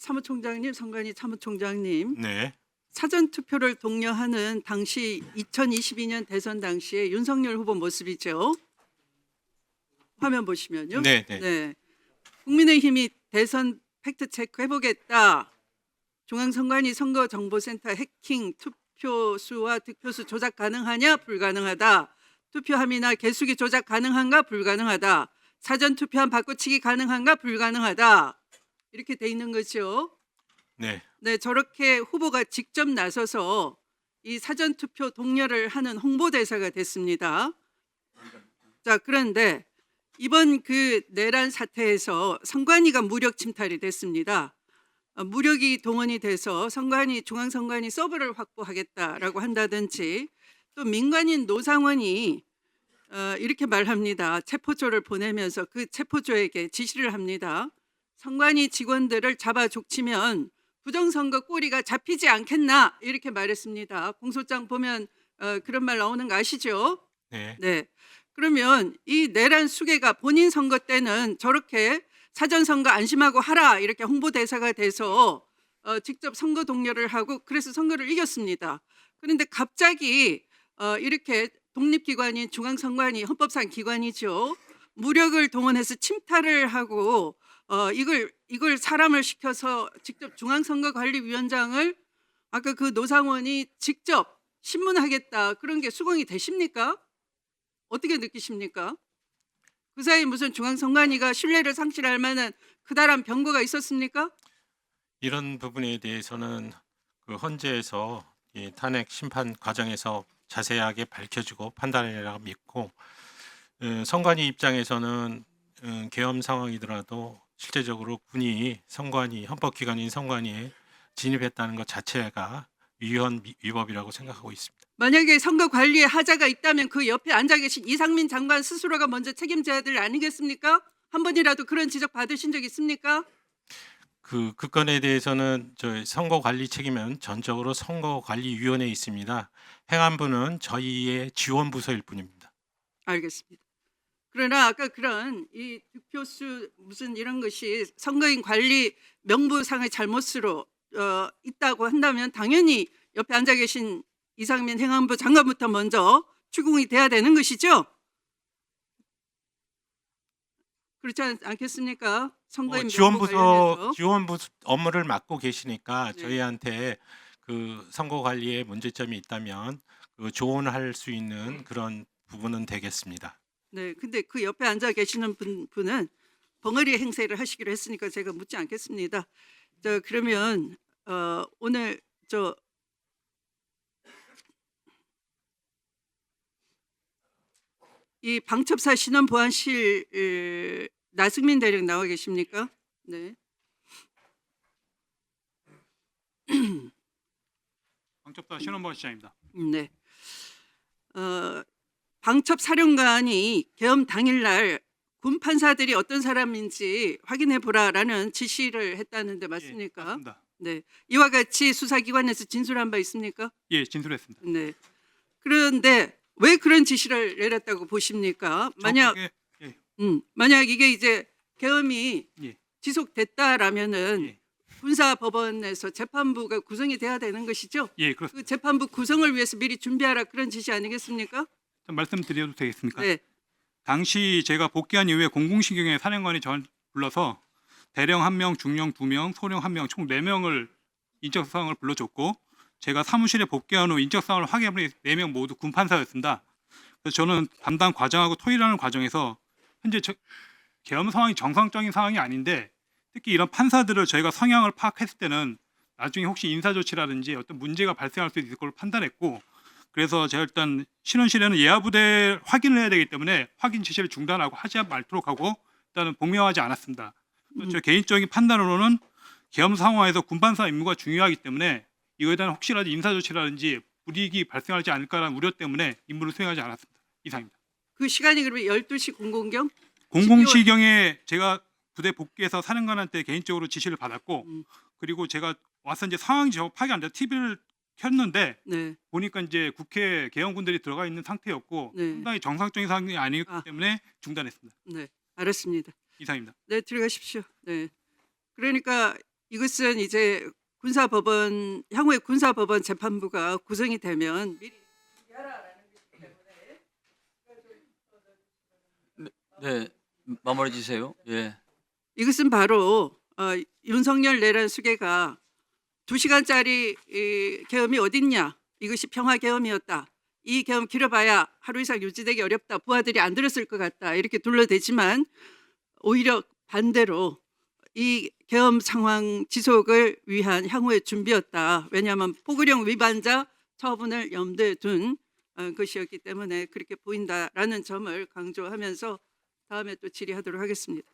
사무총장님, 선관위 사무총장님, 네. 사전 투표를 독려하는 당시 2022년 대선 당시에 윤석열 후보 모습이죠. 화면 보시면요. 네, 네. 네. 국민의힘이 대선 팩트 체크 해보겠다. 중앙선관위 선거정보센터 해킹 투표 수와 득표수 조작 가능하냐 불가능하다. 투표함이나 개수기 조작 가능한가 불가능하다. 사전 투표함 바꿔치기 가능한가 불가능하다. 이렇게 돼 있는 거죠. 네. 네, 저렇게 후보가 직접 나서서 이 사전 투표 독려를 하는 홍보 대사가 됐습니다. 자, 그런데 이번 그 내란 사태에서 선관위가 무력 침탈이 됐습니다. 어, 무력이 동원이 돼서 선관위 중앙선관위 서버를 확보하겠다라고 한다든지 또 민간인 노상원이 어, 이렇게 말합니다. 체포조를 보내면서 그 체포조에게 지시를 합니다. 선관위 직원들을 잡아 족치면 부정선거 꼬리가 잡히지 않겠나 이렇게 말했습니다. 공소장 보면 어, 그런 말 나오는 거 아시죠? 네. 네. 그러면 이 내란 수계가 본인 선거 때는 저렇게 사전 선거 안심하고 하라 이렇게 홍보 대사가 돼서 어, 직접 선거 동료를 하고 그래서 선거를 이겼습니다. 그런데 갑자기 어, 이렇게 독립기관인 중앙선관위 헌법상 기관이죠. 무력을 동원해서 침탈을 하고 어, 이걸 이걸 사람을 시켜서 직접 중앙선거관리위원장을 아까 그 노상원이 직접 신문하겠다 그런 게 수긍이 되십니까? 어떻게 느끼십니까? 그 사이 무슨 중앙선관위가 신뢰를 상실할 만한 그다란 병거가 있었습니까? 이런 부분에 대해서는 그 헌재에서 이 탄핵 심판 과정에서 자세하게 밝혀주고 판단이라고 믿고 어, 선관위 입장에서는 어, 계엄 상황이더라도 실제적으로 군이 선관위 헌법기관인 선관위에 진입했다는 것 자체가 위헌 미- 위법이라고 생각하고 있습니다. 만약에 선거 관리에 하자가 있다면 그 옆에 앉아 계신 이상민 장관 스스로가 먼저 책임져야 될일 아니겠습니까? 한 번이라도 그런 지적 받으신 적 있습니까? 그, 그 건에 대해서는 저 선거 관리 책임은 전적으로 선거관리위원회에 있습니다. 행안부는 저희의 지원 부서일 뿐입니다. 알겠습니다. 그러나 아까 그런 이 득표수 무슨 이런 것이 선거인 관리 명부상의 잘못으로 어, 있다고 한다면 당연히 옆에 앉아 계신 이상민 행안부 장관부터 먼저 추궁이 돼야 되는 것이죠. 그렇지 않, 않겠습니까? 선거인 어, 지원부서. 지원부 업무를 맡고 계시니까 네. 저희한테 그 선거 관리에 문제점이 있다면 그 조언할 수 있는 그런 부분은 되겠습니다. 네, 근데 그 옆에 앉아 계시는 분, 분은 벙어리 행세를 하시기로 했으니까 제가 묻지 않겠습니다. 저 그러면 어, 오늘 저 이 방첩사 신원 보안실 에, 나승민 대령 나와 계십니까? 네. 방첩사 신원보 시장입니다. 네. 어, 방첩 사령관이 계엄 당일날 군 판사들이 어떤 사람인지 확인해 보라라는 지시를 했다는데 맞습니까? 예, 맞습니다. 네. 이와 같이 수사기관에서 진술한 바 있습니까? 예, 진술했습니다. 네. 그런데 왜 그런 지시를 내렸다고 보십니까? 만약 정확하게- 예, 음, 만약 이게 이제 계엄이 예. 지속됐다라면은 예. 군사 법원에서 재판부가 구성이 돼야 되는 것이죠. 예, 그렇습니다. 그 재판부 구성을 위해서 미리 준비하라 그런 지시 아니겠습니까? 좀 말씀드려도 되겠습니까? 네. 당시 제가 복귀한 이후에 공공신경의 사령관이 전 불러서 대령 한 명, 중령 두 명, 소령 한 명, 총 네 명을 인적 사항을 불러줬고 제가 사무실에 복귀한 후 인적 사항을 확인해 네명 모두 군 판사였습니다. 그래서 저는 담당 과정하고 토의라는 과정에서 현재 저, 계엄 상황이 정상적인 상황이 아닌데 특히 이런 판사들을 저희가 성향을 파악했을 때는 나중에 혹시 인사 조치라든지 어떤 문제가 발생할 수 있을 걸 판단했고 그래서 제가 일단 신원실에는 예하 부대 확인을 해야 되기 때문에 확인 지시를 중단하고 하지 말도록 하고 일단은 복명하지 않았습니다. 그래서 제 개인적인 판단으로는 계엄 상황에서 군판사 임무가 중요하기 때문에 이거에 대한 혹시라도 인사 조치라든지 불이익이 발생하지 않을까라는 우려 때문에 임무를 수행하지 않았습니다. 이상입니다. 그 시간이 그러면 12시 00경? 공공시경에 제가 부대 복귀해서 사령관한테 개인적으로 지시를 받았고 음. 그리고 제가 와서 이제 상황이 저 파악이 안 돼. TV를 켰는데 네. 보니까 이제 국회 개헌군들이 들어가 있는 상태였고 네. 상당히 정상적인 상황이 아니기 아. 때문에 중단했습니다. 네. 알았습니다. 이상입니다. 네, 들어가십시오. 네. 그러니까 이것은 이제 군사법원 향후에 군사법원 재판부가 구성이 되면 미리 네, 마무리해 주세요. 예. 이것은 바로 어, 윤석열 내란 수계가 두 시간짜리 이, 계엄이 어딨냐? 이것이 평화 계엄이었다. 이 계엄 길어봐야 하루 이상 유지되기 어렵다. 부하들이 안 들었을 것 같다. 이렇게 둘러대지만 오히려 반대로 이 계엄 상황 지속을 위한 향후의 준비였다. 왜냐하면 포구령 위반자 처분을 염두에 둔 어, 것이었기 때문에 그렇게 보인다라는 점을 강조하면서 다음에 또 질의하도록 하겠습니다.